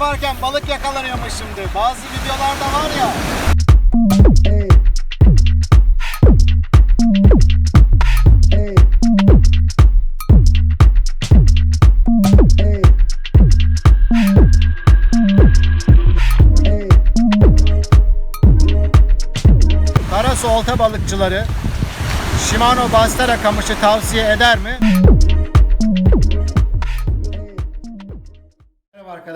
vardı. Bazı videolarda var ya. Karasu olta balıkçıları Shimano Bastera kamışı tavsiye eder mi?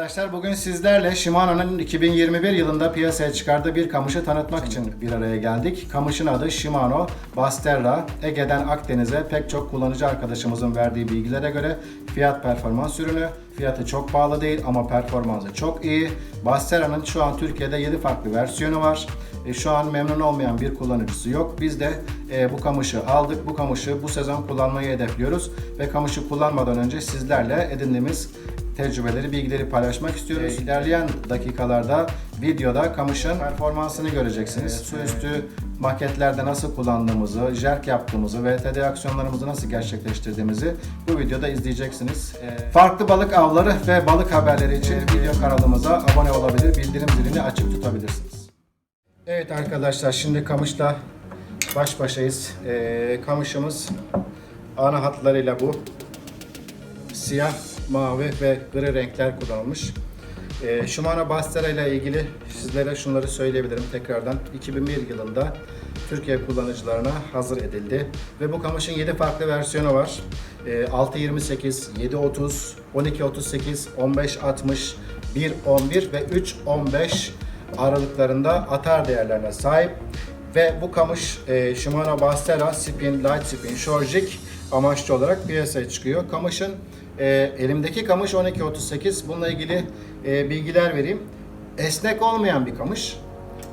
Arkadaşlar. Bugün sizlerle Shimano'nun 2021 yılında piyasaya çıkardığı bir kamışı tanıtmak için bir araya geldik. Kamışın adı Shimano Basterra. Ege'den Akdeniz'e pek çok kullanıcı arkadaşımızın verdiği bilgilere göre fiyat performans ürünü. Fiyatı çok pahalı değil ama performansı çok iyi. Basterra'nın şu an Türkiye'de 7 farklı versiyonu var. E, şu an memnun olmayan bir kullanıcısı yok. Biz de e, bu kamışı aldık. Bu kamışı bu sezon kullanmayı hedefliyoruz. Ve kamışı kullanmadan önce sizlerle edindiğimiz tecrübeleri, bilgileri paylaşmak istiyoruz. İlerleyen dakikalarda videoda kamışın performansını göreceksiniz. Su üstü maketlerde nasıl kullandığımızı, jerk yaptığımızı ve TD aksiyonlarımızı nasıl gerçekleştirdiğimizi bu videoda izleyeceksiniz. Ee, Farklı balık avları ve balık haberleri için video kanalımıza abone olabilir, bildirim zilini açık tutabilirsiniz. Evet arkadaşlar şimdi kamışla baş başayız. Ee, kamışımız ana hatlarıyla bu siyah, mavi ve gri renkler kullanılmış. Ee, Shimano Bastera ile ilgili sizlere şunları söyleyebilirim tekrardan. 2001 yılında Türkiye kullanıcılarına hazır edildi. Ve bu kamışın 7 farklı versiyonu var. Ee, 628, 730, 1238, 1560, 111 ve 315 aralıklarında atar değerlerine sahip. Ve bu kamış e, Shimano Bastera Spin, Light Spin, Shore Jig amaçlı olarak piyasaya çıkıyor. Kamışın e, elimdeki kamış 1238. Bununla ilgili e, bilgiler vereyim. Esnek olmayan bir kamış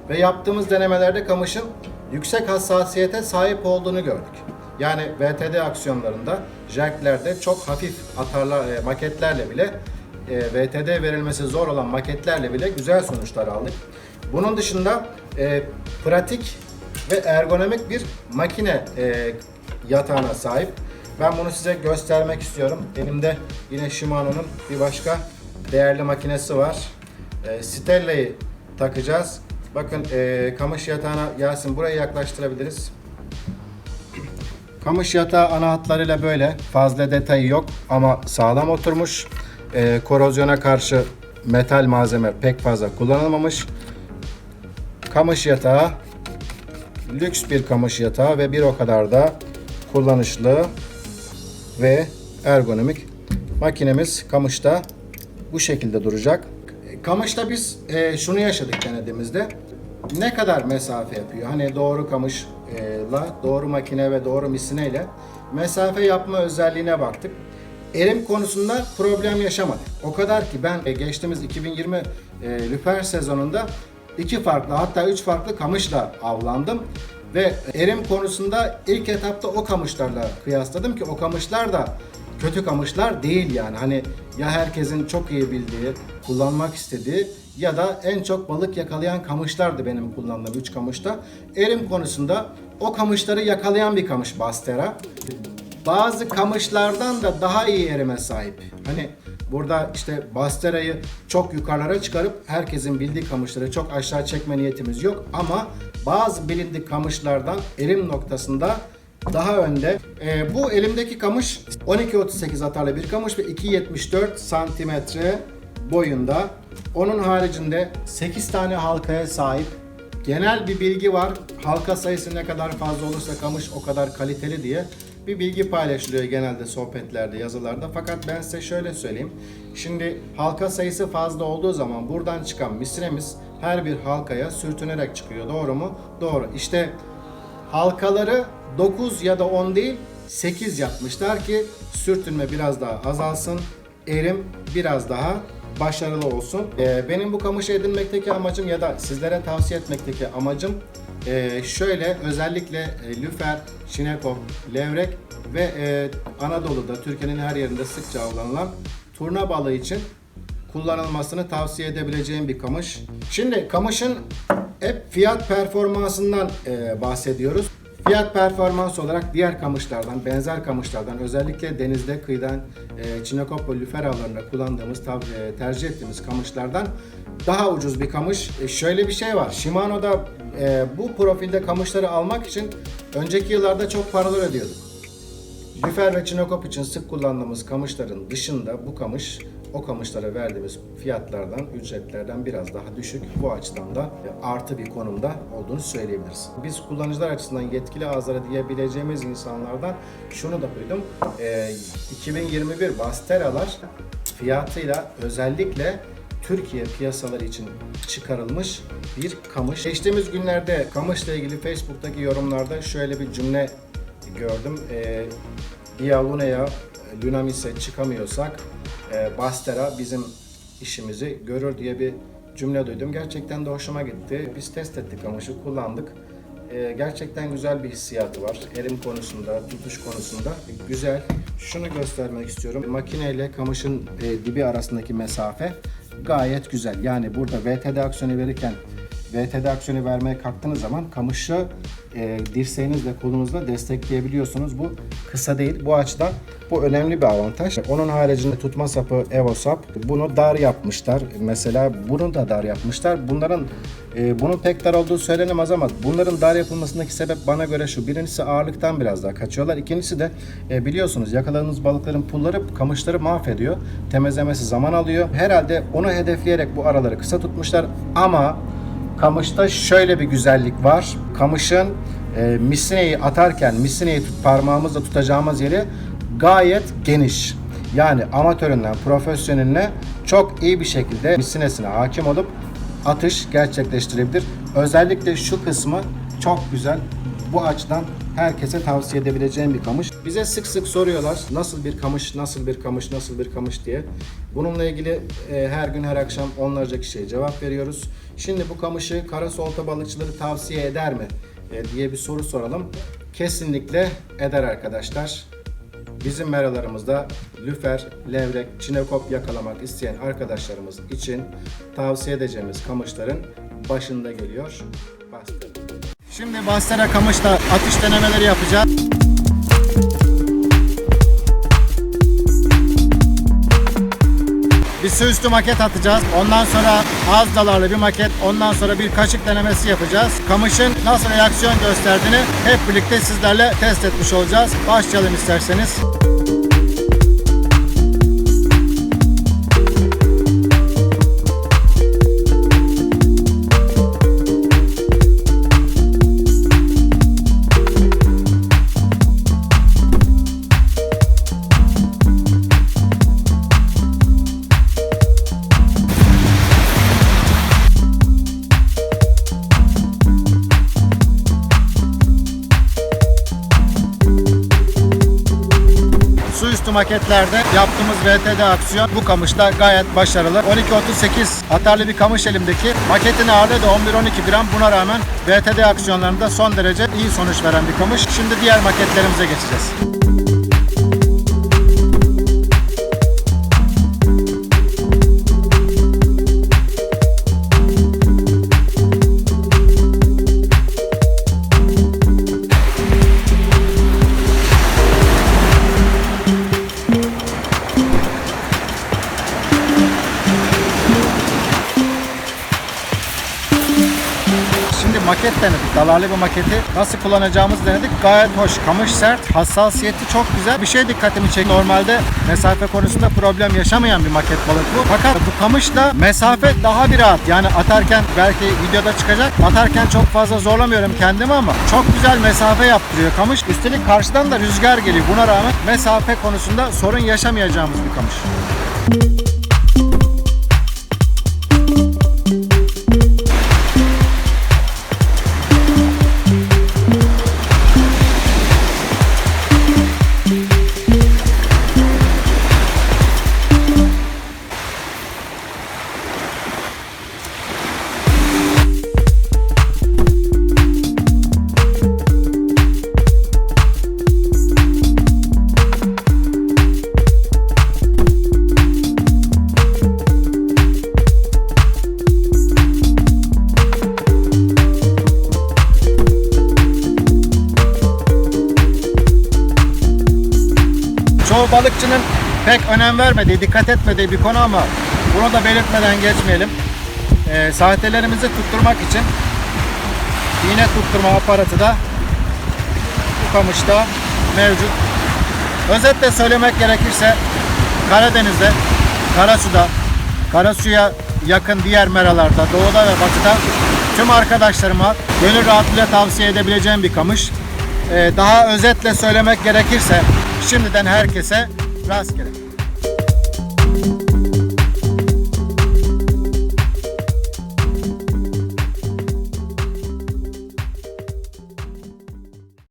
ve yaptığımız denemelerde kamışın yüksek hassasiyete sahip olduğunu gördük. Yani VTD aksiyonlarında, jerklerde çok hafif atarlar, e, maketlerle bile e, VTD verilmesi zor olan maketlerle bile güzel sonuçlar aldık. Bunun dışında e, pratik ve ergonomik bir makine e, yatağına sahip. Ben bunu size göstermek istiyorum. Elimde yine Shimano'nun bir başka değerli makinesi var. E, Stella'yı takacağız. Bakın e, kamış yatağına Yasin buraya yaklaştırabiliriz. Kamış yatağı ana hatlarıyla böyle. Fazla detayı yok ama sağlam oturmuş. E, korozyona karşı metal malzeme pek fazla kullanılmamış. Kamış yatağı lüks bir kamış yatağı ve bir o kadar da kullanışlı ve ergonomik. Makinemiz kamışta bu şekilde duracak. Kamışta biz e, şunu yaşadık denediğimizde. Ne kadar mesafe yapıyor? Hani doğru kamışla, doğru makine ve doğru misineyle mesafe yapma özelliğine baktık. Erim konusunda problem yaşamadık. O kadar ki ben e, geçtiğimiz 2020 e, lüfer sezonunda iki farklı hatta üç farklı kamışla avlandım. Ve erim konusunda ilk etapta o kamışlarla kıyasladım ki o kamışlar da kötü kamışlar değil yani. Hani ya herkesin çok iyi bildiği, kullanmak istediği ya da en çok balık yakalayan kamışlardı benim kullandığım 3 kamışta. Erim konusunda o kamışları yakalayan bir kamış Bastera. Bazı kamışlardan da daha iyi erime sahip. Hani burada işte Bastera'yı çok yukarılara çıkarıp herkesin bildiği kamışları çok aşağı çekme niyetimiz yok ama bazı bilindik kamışlardan erim noktasında daha önde. Ee, bu elimdeki kamış 12.38 atarlı bir kamış ve 2.74 santimetre boyunda. Onun haricinde 8 tane halkaya sahip. Genel bir bilgi var. Halka sayısı ne kadar fazla olursa kamış o kadar kaliteli diye bir bilgi paylaşılıyor genelde sohbetlerde, yazılarda. Fakat ben size şöyle söyleyeyim. Şimdi halka sayısı fazla olduğu zaman buradan çıkan misremiz her bir halkaya sürtünerek çıkıyor. Doğru mu? Doğru. İşte halkaları 9 ya da 10 değil 8 yapmışlar ki sürtünme biraz daha azalsın, erim biraz daha başarılı olsun. Ee, benim bu kamışı edinmekteki amacım ya da sizlere tavsiye etmekteki amacım e, şöyle özellikle e, lüfer, çinekop, levrek ve e, Anadolu'da Türkiye'nin her yerinde sıkça avlanılan turna balığı için kullanılmasını tavsiye edebileceğim bir kamış. Şimdi kamışın hep fiyat performansından e, bahsediyoruz. Fiyat performans olarak diğer kamışlardan, benzer kamışlardan özellikle denizde, kıyıdan, e, Çinekop ve lüfer avlarında kullandığımız, e, tercih ettiğimiz kamışlardan daha ucuz bir kamış. E, şöyle bir şey var, Shimano'da e, bu profilde kamışları almak için önceki yıllarda çok paralar ödüyorduk. Lüfer ve çinokop için sık kullandığımız kamışların dışında bu kamış o kamışlara verdiğimiz fiyatlardan, ücretlerden biraz daha düşük. Bu açıdan da e, artı bir konumda olduğunu söyleyebiliriz. Biz kullanıcılar açısından yetkili ağızlara diyebileceğimiz insanlardan şunu da duydum. E, 2021 Basteralar fiyatıyla özellikle Türkiye piyasaları için çıkarılmış bir kamış. Geçtiğimiz günlerde kamışla ilgili Facebook'taki yorumlarda şöyle bir cümle gördüm. E, İya Luna'ya Lunamis'e çıkamıyorsak e, Bastera bizim işimizi görür diye bir cümle duydum. Gerçekten de hoşuma gitti. Biz test ettik kamışı, kullandık. E, gerçekten güzel bir hissiyatı var. Erim konusunda, tutuş konusunda güzel. Şunu göstermek istiyorum. Makineyle kamışın e, dibi arasındaki mesafe gayet güzel. Yani burada VTD aksiyonu verirken VTD aksiyonu vermeye kalktığınız zaman kamışı e, dirseğinizle kolunuzla destekleyebiliyorsunuz. Bu kısa değil. Bu açıdan bu önemli bir avantaj. Onun haricinde tutma sapı Evo sap. Bunu dar yapmışlar. Mesela bunu da dar yapmışlar. Bunların e, bunun pek dar olduğu söylenemez ama bunların dar yapılmasındaki sebep bana göre şu. Birincisi ağırlıktan biraz daha kaçıyorlar. İkincisi de e, biliyorsunuz yakaladığınız balıkların pulları kamışları mahvediyor. Temizlemesi zaman alıyor. Herhalde onu hedefleyerek bu araları kısa tutmuşlar ama Kamışta şöyle bir güzellik var. Kamışın e, misineyi atarken misineyi tut, parmağımızla tutacağımız yeri gayet geniş. Yani amatöründen profesyoneline çok iyi bir şekilde misinesine hakim olup atış gerçekleştirebilir. Özellikle şu kısmı çok güzel. Bu açıdan herkese tavsiye edebileceğim bir kamış. Bize sık sık soruyorlar nasıl bir kamış, nasıl bir kamış, nasıl bir kamış diye. Bununla ilgili e, her gün her akşam onlarca kişiye cevap veriyoruz. Şimdi bu kamışı kara olta balıkçıları tavsiye eder mi e, diye bir soru soralım. Kesinlikle eder arkadaşlar. Bizim meralarımızda lüfer, levrek, çinekop yakalamak isteyen arkadaşlarımız için tavsiye edeceğimiz kamışların başında geliyor. Şimdi Bastera kamışla atış denemeleri yapacağız. Bir su üstü maket atacağız. Ondan sonra az dalarlı bir maket. Ondan sonra bir kaşık denemesi yapacağız. Kamışın nasıl reaksiyon gösterdiğini hep birlikte sizlerle test etmiş olacağız. Başlayalım isterseniz. Üstü maketlerde yaptığımız VTD aksiyon bu kamışta gayet başarılı. 12-38 atarlı bir kamış elimdeki. Maketin ağırlığı da 11-12 gram. Buna rağmen VTD aksiyonlarında son derece iyi sonuç veren bir kamış. Şimdi diğer maketlerimize geçeceğiz. Denedik. Dalarlı bir maketi nasıl kullanacağımızı denedik. Gayet hoş. Kamış sert. Hassasiyeti çok güzel. Bir şey dikkatimi çekti. Normalde mesafe konusunda problem yaşamayan bir maket balık bu. Fakat bu kamışla mesafe daha bir rahat. Yani atarken belki videoda çıkacak. Atarken çok fazla zorlamıyorum kendimi ama çok güzel mesafe yaptırıyor kamış. Üstelik karşıdan da rüzgar geliyor. Buna rağmen mesafe konusunda sorun yaşamayacağımız bir kamış. Balıkçının pek önem vermediği, dikkat etmediği bir konu ama bunu da belirtmeden geçmeyelim. Ee, sahtelerimizi tutturmak için iğne tutturma aparatı da bu kamışta mevcut. Özetle söylemek gerekirse Karadeniz'de, Karasu'da, Karasu'ya yakın diğer meralarda, doğuda ve batıda tüm arkadaşlarıma gönül rahatlığıyla tavsiye edebileceğim bir kamış. Ee, daha özetle söylemek gerekirse şimdiden herkese rastgele.